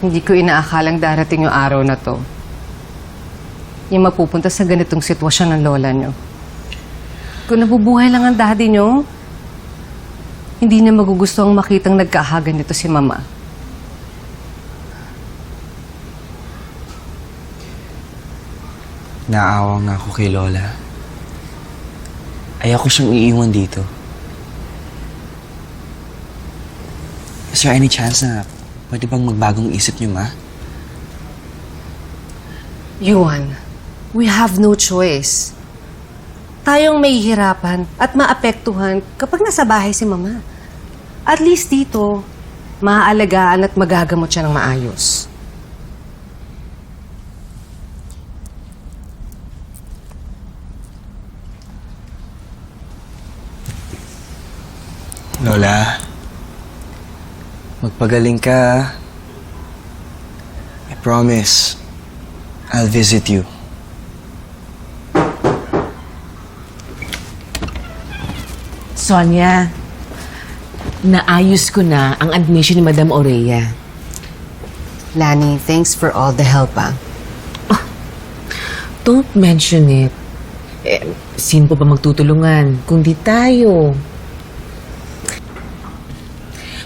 Hindi ko inaakalang darating yung araw na to. Yung mapupunta sa ganitong sitwasyon ng lola nyo. Kung nabubuhay lang ang daddy nyo, hindi na magugusto ang makitang nagkahagan nito si mama. Naawa nga ako kay Lola. Ayoko siyang iiwan dito. Is there any chance na pwede bang magbagong isip niyo, Ma? Yuan, we have no choice. Tayong may hirapan at maapektuhan kapag nasa bahay si mama. At least dito, maaalagaan at magagamot siya ng maayos. Lola, magpagaling ka. I promise, I'll visit you. Sonia, naayos ko na ang admission ni Madam Oreya. Lani, thanks for all the help, ah. Don't mention it. Eh, sino pa ba magtutulungan? Kundi tayo.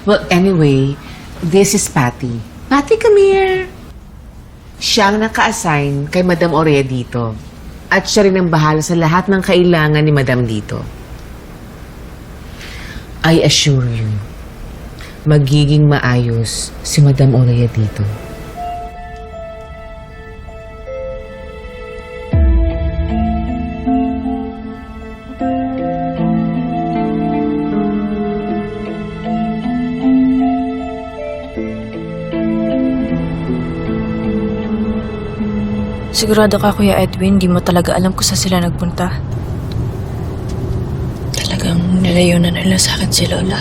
Well, anyway, this is Patty. Patty, come here. Siya ang naka-assign kay Madam Oreya dito. At siya rin ang bahala sa lahat ng kailangan ni Madam dito. I assure you, magiging maayos si Madam Oreya dito. Sigurado ka, Kuya Edwin, di mo talaga alam kung saan sila nagpunta. Talagang nilayo na nila sa akin si Lola.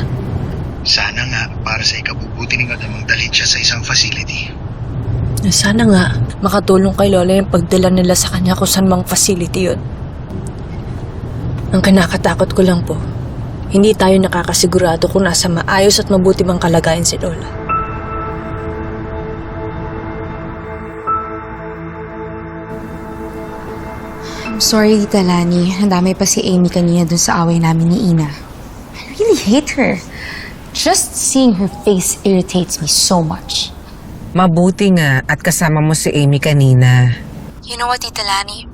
Sana nga, para sa ikabubuti ni Madam ang dalhin siya sa isang facility. Sana nga, makatulong kay Lola yung pagdala nila sa kanya kung saan mang facility yun. Ang kinakatakot ko lang po, hindi tayo nakakasigurado kung nasa maayos at mabuti bang kalagayan si Lola. I'm sorry, Tita Lani. Nadamay pa si Amy kanina dun sa away namin ni Ina. I really hate her. Just seeing her face irritates me so much. Mabuti nga at kasama mo si Amy kanina. You know what, Tita Lani?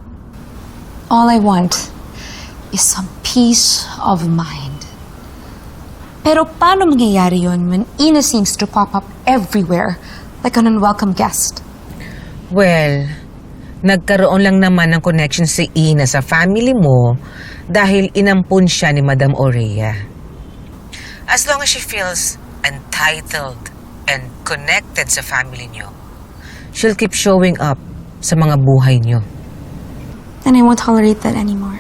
All I want is some peace of mind. Pero paano mangyayari yon when Ina seems to pop up everywhere like an unwelcome guest? Well, nagkaroon lang naman ng connection si Ina sa family mo dahil inampun siya ni Madam Orea. As long as she feels entitled and connected sa family niyo, she'll keep showing up sa mga buhay niyo. Then I won't tolerate that anymore.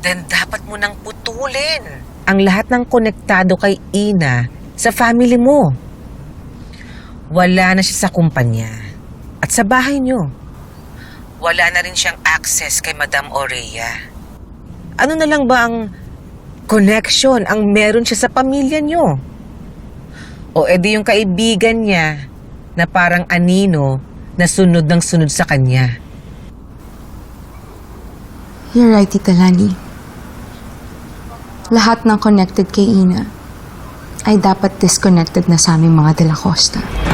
Then dapat mo nang putulin ang lahat ng konektado kay Ina sa family mo. Wala na siya sa kumpanya at sa bahay niyo. Wala na rin siyang access kay Madam Oreya. Ano na lang ba ang connection ang meron siya sa pamilya niyo? O edi yung kaibigan niya na parang anino na sunod ng sunod sa kanya. You're right, Tita Lani. Lahat ng connected kay Ina ay dapat disconnected na sa aming mga De La Costa.